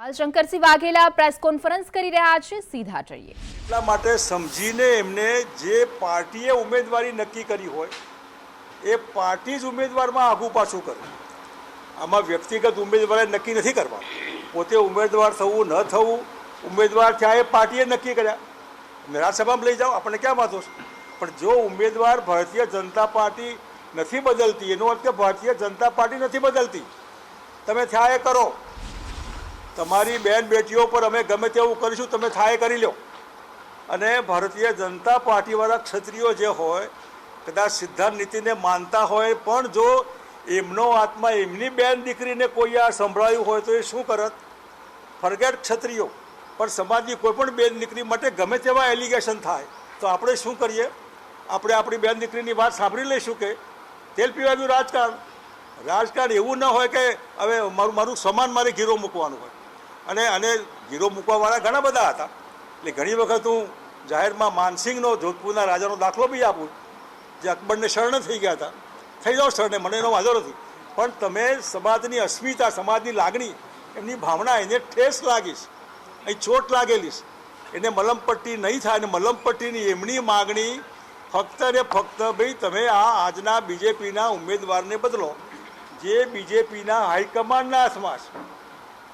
હાલ Shankarsinh Vaghela press conference કરી રહ્યા છે. સીધા જઈએ. એટલા માટે સમજીને એમને જે પાર્ટીએ ઉમેદવારી નક્કી કરી હોય, એ પાર્ટી જ ઉમેદવારમાં આગુ પાછું કરે. આમાં વ્યક્તિગત ઉમેદવારે નક્કી નથી કરવા. પોતે ઉમેદવાર થવું ન થવું, ઉમેદવાર થયા એ પાર્ટીએ નક્કી કર્યા. રાજ્યસભામાં લઈ જાઓ, આપણને ક્યાં વાંધો છે? પણ જો ઉમેદવાર ભારતીય જનતા પાર્ટી નથી બદલતી, એનો અર્થ કે ભારતીય જનતા પાર્ટી નથી બદલતી, તમે થયા એ કરો. તમારી બેન બેટીઓ પર અમે ગમે તેવું કરીશું, તમે થાય કરી લો અને ભારતીય જનતા પાર્ટીવાળા ક્ષત્રિયો જે હોય, કદાચ સિદ્ધાંત નીતિને માનતા હોય, પણ જો એમનો આત્મા, એમની બેન દીકરીને કોઈ આ સંભળાયું હોય તો એ શું કરત? ફરગેટ ક્ષત્રિયો. પણ સમાજની કોઈ પણ બેન દીકરી માટે ગમે તેવા એલિગેશન થાય, તો આપણે શું કરીએ? આપણે આપણી બેન દીકરીની વાત સાંભળી લઈશું કે તેલ પીવાનું રાજકારણ. રાજકારણ એવું ન હોય કે હવે મારું મારું સમાન મારે ઘીરો મૂકવાનું હોય. અને અને ગીરો મૂકવાવાળા ઘણા બધા હતા. એટલે ઘણી વખત હું જાહેરમાં માનસિંહનો, જોધપુરના રાજાનો દાખલો બી આપું, જે અકબરને શરણ થઈ ગયા હતા. થઈ જાઓ શરણે, મને એનો વાંધો નથી. પણ તમે સમાજની અસ્મિતા, સમાજની લાગણી, એમની ભાવના એને ઠેસ લાગીશ. અહીં ચોટ લાગેલીશ. એને મલમપટ્ટી નહીં થાય અને મલમપટ્ટીની એમની માગણી ફક્ત ને ફક્ત ભાઈ તમે આ આજના બીજેપીના ઉમેદવારને બદલો. જે બીજેપીના હાઈકમાન્ડના હાથમાં છે.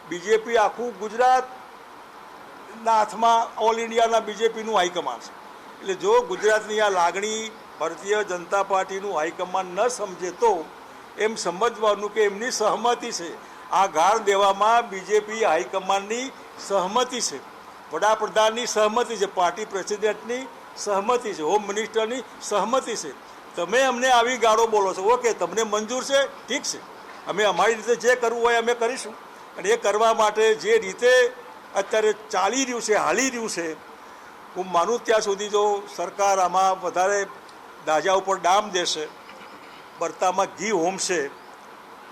બીજેપી આખું ગુજરાતના હાથમાં ઓલ ઇન્ડિયાના બીજેપીનું હાઈકમાન્ડ છે. એટલે જો ગુજરાતની આ લાગણી ભારતીય જનતા પાર્ટીનું હાઈકમાન્ડ ન સમજે તો એમ સમજવાનું કે એમની સહમતિ છે. આ ગાળ દેવામાં બીજેપી હાઈકમાન્ડની સહમતિ છે. વડાપ્રધાનની સહમતિ છે. પાર્ટી પ્રેસિડેન્ટની સહમતિ છે. હોમ મિનિસ્ટરની સહમતિ છે. તમે અમને આવી ગાળો બોલો છો. ઓકે, તમને મંજૂર છે. ઠીક છે. અમે અમારી રીતે જે કરવું હોય અમે કરીશું. અને એ કરવા માટે જે રીતે અત્યારે ચાલી રહ્યું છે, હાલી રહ્યું છે, હું માનું ત્યાં સુધી જો સરકાર આમાં વધારે દાજા ઉપર ડામ દેશે, બરતામાં ઘી હોમશે,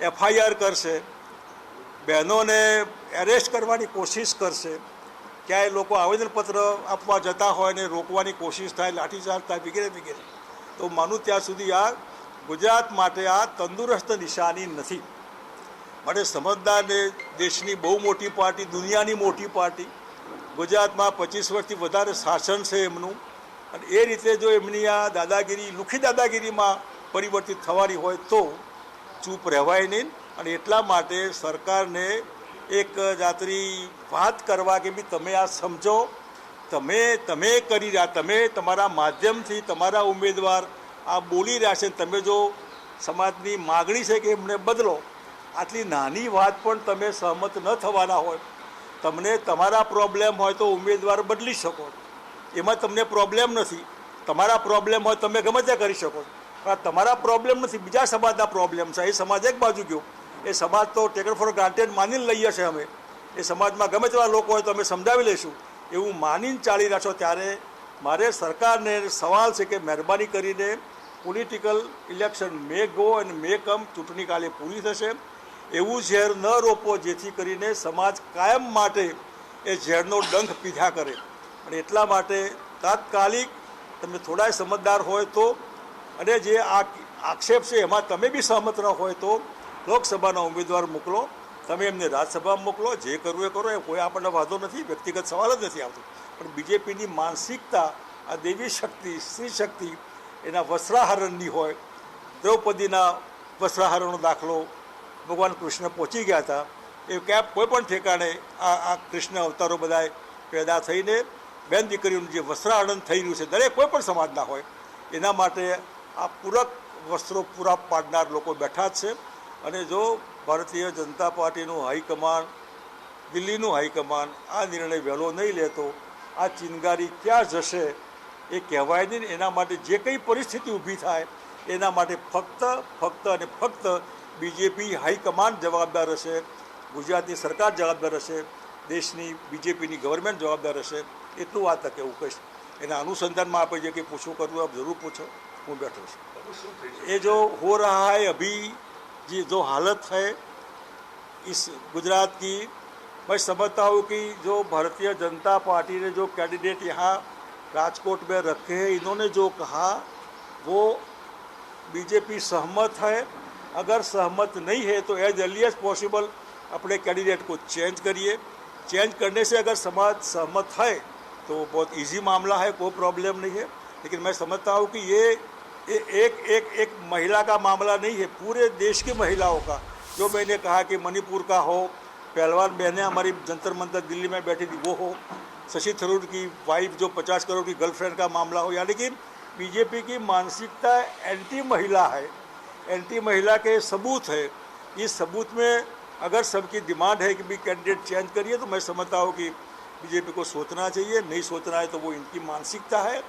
એફઆઈઆર કરશે, બહેનોને એરેસ્ટ કરવાની કોશિશ કરશે, ક્યાંય લોકો આવેદનપત્ર આપવા જતા હોય ને રોકવાની કોશિશ થાય, લાઠીચાર્જ થાય, વગેરે વગેરે. તો માનું ત્યાં સુધી આ ગુજરાત માટે આ તંદુરસ્ત નિશાની નથી. માટે સમજદારને દેશની બહુ મોટી પાર્ટી, દુનિયાની મોટી પાર્ટી. ગુજરાતમાં પચીસ વર્ષથી વધારે શાસન છે એમનું. અને એ રીતે જો એમની આ દાદાગીરી, લુખી દાદાગીરીમાં પરિવર્તિત થવાની હોય તો ચૂપ રહેવાય નહીં. અને એટલા માટે સરકારને એક જાતરી વાત કરવા કે બી તમે આ સમજો, તમે તમે કરી રહ્યા, તમે તમારા માધ્યમથી તમારા ઉમેદવાર આ બોલી રહ્યા છે. તમે જો સમાજની માગણી છે કે એમને બદલો આટલી નાની વાત પણ તમે સહમત ન થવાના હોય. તમને તમારા પ્રોબ્લેમ હોય તો ઉમેદવાર બદલી શકો. એમાં તમને પ્રોબ્લેમ નથી. તમારા પ્રોબ્લેમ હોય તમે ગમે તે કરી શકો. પણ તમારા પ્રોબ્લેમ નથી, બીજા સમાજના પ્રોબ્લેમ છે. એ સમાજ એક બાજુ ગયો. એ સમાજ તો ટેકન ફોર ગ્રાન્ટેડ માનીને લઈએ છીએ અમે. એ સમાજમાં ગમે તેવા લોકો હોય તો અમે સમજાવી લઈશું. એવું માનીને ચાલી રહ્યા છો ત્યારે મારે સરકારને સવાલ છે કે મહેરબાની કરીને પોલિટિકલ ઇલેક્શન મે ગો અને મે કમ ચૂંટણી કાલે પૂરી થશે. એવું ઝેર ન રોપો જેથી કરીને સમાજ કાયમ માટે એ ઝેરનો ડંખ પીધા કરે. અને એટલા માટે તાત્કાલિક તમે થોડાય સમજદાર હોય તો અને જે આ આક્ષેપ છે એમાં તમે બી સહમત ન હોય તો લોકસભાના ઉમેદવાર મોકલો, તમે એમને રાજ્યસભામાં મોકલો, જે કરવું એ કરો, એ કોઈ આપણને વાંધો નથી, વ્યક્તિગત સવાલ જ નથી આવતો. પણ બીજેપીની માનસિકતા, આ દેવી શક્તિ, સ્ત્રી શક્તિ, એના વસ્ત્રાહરણની હોય, દ્રૌપદીના વસ્ત્રાહરણનો દાખલો ભગવાન કૃષ્ણ પહોંચી ગયા હતા. એ ક્યાં કોઈ પણ ઠેકાણે આ આ કૃષ્ણ અવતારો બધાએ પેદા થઈને બેન દીકરીઓનું જે વસ્ત્રાહરણ થઈ રહ્યું છે, દરેક કોઈ પણ સમાજના હોય, એના માટે આ પૂરક વસ્ત્રો પૂરા પાડનાર લોકો બેઠા જ છે. અને જો ભારતીય જનતા પાર્ટીનું હાઈકમાન્ડ, દિલ્હીનું હાઈકમાન્ડ આ નિર્ણય વહેલો નહીં લેતો, આ ચિનગારી ક્યાં જશે એ કહેવાય નહીં. એના માટે જે કંઈ પરિસ્થિતિ ઊભી થાય, એના માટે ફક્ત ફક્ત અને ફક્ત બીજેપી હાઈકમાન્ડ જવાબદાર હશે ગુજરાતની સરકાર જવાબદાર હશે દેશની બીજેપીની ગવર્મેન્ટ જવાબદાર હશે એટલું વાત તકે એવું કહીશ એના અનુસંધાનમાં આપણે જે કંઈ પૂછવું કરવું આપ જરૂર પૂછો હું બેઠો છું ये जो हो रहा है अभी ये जो हालत है इस गुजरात की मैं समझता हूँ कि जो भारतीय जनता पार्टी ने जो कैंडिडेट यहाँ राजकोट में रखे हैं इन्होंने जो कहा वो बीजेपी सहमत है अगर सहमत नहीं है तो एज अर्ली एज पॉसिबल अपने कैंडिडेट को चेंज करिए। चेंज करने से अगर समाज सहमत है तो बहुत इजी मामला है, कोई प्रॉब्लम नहीं है। लेकिन मैं समझता हूँ कि ये एक एक एक महिला का मामला नहीं है, पूरे देश की महिलाओं का। जो मैंने कहा कि मणिपुर का हो, पहलवान बहनें हमारी जंतर मंतर दिल्ली में बैठी थी, वो हो। शशि थरूर की वाइफ जो पचास करोड़ की गर्लफ्रेंड का मामला हो, यानी कि बीजेपी की मानसिकता एंटी महिला है। एंटी महिला के सबूत है। इस सबूत में अगर सबकी डिमांड है कि भी कैंडिडेट चेंज करिए तो मैं समझता हूँ कि बीजेपी को सोचना चाहिए, नहीं सोचना है तो वो इनकी मानसिकता है।